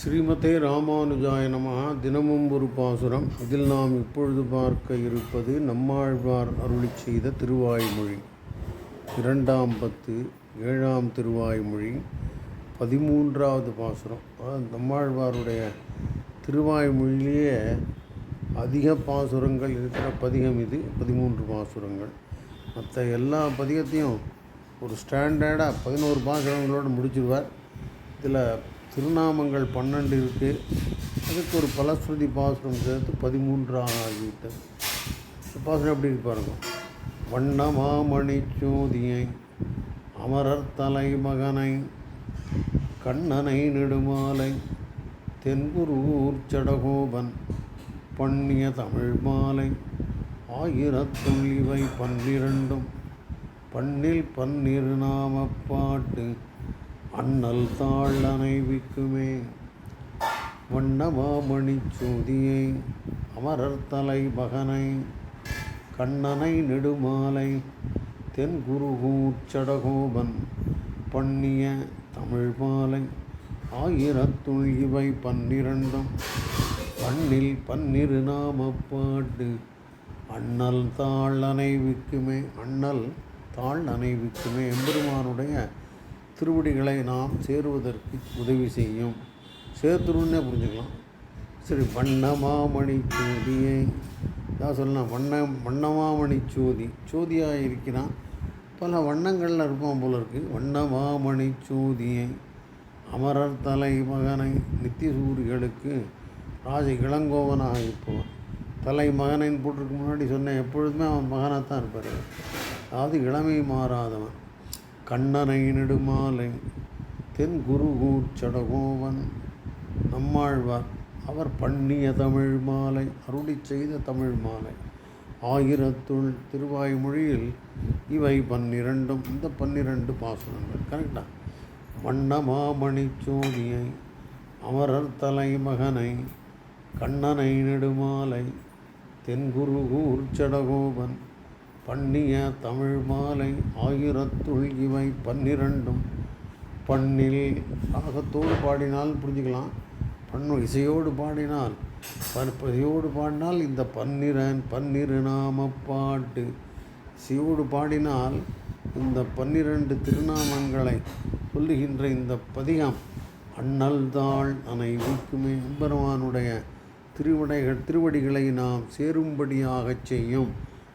ஸ்ரீமதே ராமானுஜாய நம தினமும் ஒரு பாசுரம். இதில் நாம் இப்பொழுது பார்க்க இருப்பது நம்மாழ்வார் அருளி செய்த திருவாய்மொழி. இரண்டாம் பத்து ஏழாம் திருவாய்மொழி பதிமூன்றாவது பாசுரம். அதாவது நம்மாழ்வாருடைய திருவாய்மொழியிலேயே அதிக பாசுரங்கள் இருக்கிற பதிகம் இது பதிமூன்று பாசுரங்கள். மற்ற எல்லா பதிகத்தையும் ஒரு ஸ்டாண்டர்டாக பதினோரு பாசுரங்களோடு முடிச்சிடுவார் இதில் திருநாமங்கள் பன்னெண்டு இருக்குது அதுக்கு ஒரு பலஸ்ருதி பாசுரம் சேர்த்து பதிமூன்று ஆகிவிட்டது. பாசனம் எப்படி இருக்கு பாருங்க. வண்ணமாமணி சோதியை அமரர் தலைமகனை கண்ணனை நெடுமாலை தென்குருவூர் சடகோபன் பண்ணிய தமிழ் மாலை ஆயிரத்தும் இவை பன்னிரண்டும் பண்ணில் பன்னிரு நாம பாட்டு அண்ணல் தாழ் அணைவிக்குமே. வண்ணமாமணி சோதியை அமரர் தலை பகனை. கண்ணனை நெடுமாலை தென்குருகூச்சடகோபன் பண்ணிய தமிழ் மாலை ஆயிரத்துள் இவை பன்னிரண்டும். பண்ணில் பன்னிரு நாமப்பாட்டு அண்ணல் தாழ் அணைவிக்குமே அண்ணல் தாழ் அணைவிக்குமே. எம்பெருமானுடைய திருவடிகளை நாம் சேருவதற்கு உதவி செய்யும். சேர்த்துருன்னே புரிஞ்சுக்கலாம். சரி வண்ணமாமணி சோதியை. தான் சொல்லலாம் வண்ண வண்ணமாமணி சோதி. சோதியாக இருக்கிறான். பல வண்ணங்களில் இருப்பான் போல இருக்குது வண்ணமாமணி சோதியை. அமரர் தலை மகனை நித்திய சூரிகளுக்கு ராஜ இளங்கோவனாக இருப்பவன். தலை மகனைன்னு போட்டிருக்கு முன்னாடி சொன்னேன் எப்பொழுதுமே அவன் மகனாக தான் இருப்பார். அதாவது இளமை மாறாதவன். கண்ணனை நெடுமாலை தென் குருகூர் சடகோவன் நம்மாழ்வார் அவர் பண்ணிய தமிழ் மாலை அருளி செய்த தமிழ் மாலை. ஆயிரத்துள் திருவாய்மொழியில் இவை பன்னிரண்டும் இந்த பன்னிரண்டு பாசுரங்கள் கரெக்டா வண்ணமாமணி சோதியை அமரர் தலைமகனை கண்ணனை நெடுமாலை தென்குருகூர் சடகோபன் பண்ணிய தமிழ் மாலை ஆயிரத்துள் இவை பன்னிரண்டும். பண்ணில் ராகத்தோடு பாடினால் புரிஞ்சுக்கலாம். பண்ணு இசையோடு பாடினால் பன் இசையோடு பாடினால் இந்த பன்னிரன் பன்னிரு நாம பாட்டு. இசையோடு பாடினால் இந்த பன்னிரண்டு திருநாமங்களை சொல்லுகின்ற இந்த பதிகம் அண்ணல் தாள் அனைவிக்குமே எம்பெருமானுடைய திருவடைகள் திருவடிகளை நாம் சேரும்படியாகச் செய்யும்.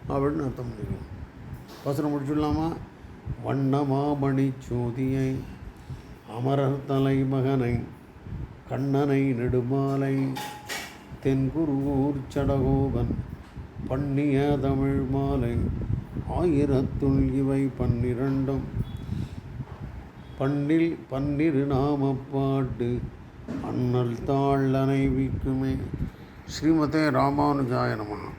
அப்படின்னு அர்த்தம் பண்ணிக்கலாம் வசனம் முடிச்சுடலாமா? வண்ணமாமணி சோதியை அமரர் தலை மகனை கண்ணனை நெடுமாலை தென்குருவூர் சடகோபன் பண்ணிய தமிழ் மாலை ஆயிரத்துள் இவை பன்னிரண்டும். பண்ணில் பன்னிரு நாமப்பாட்டு அண்ணல் தாள் அனைவிக்குமே ஸ்ரீமதே ராமானுஜாய நமகா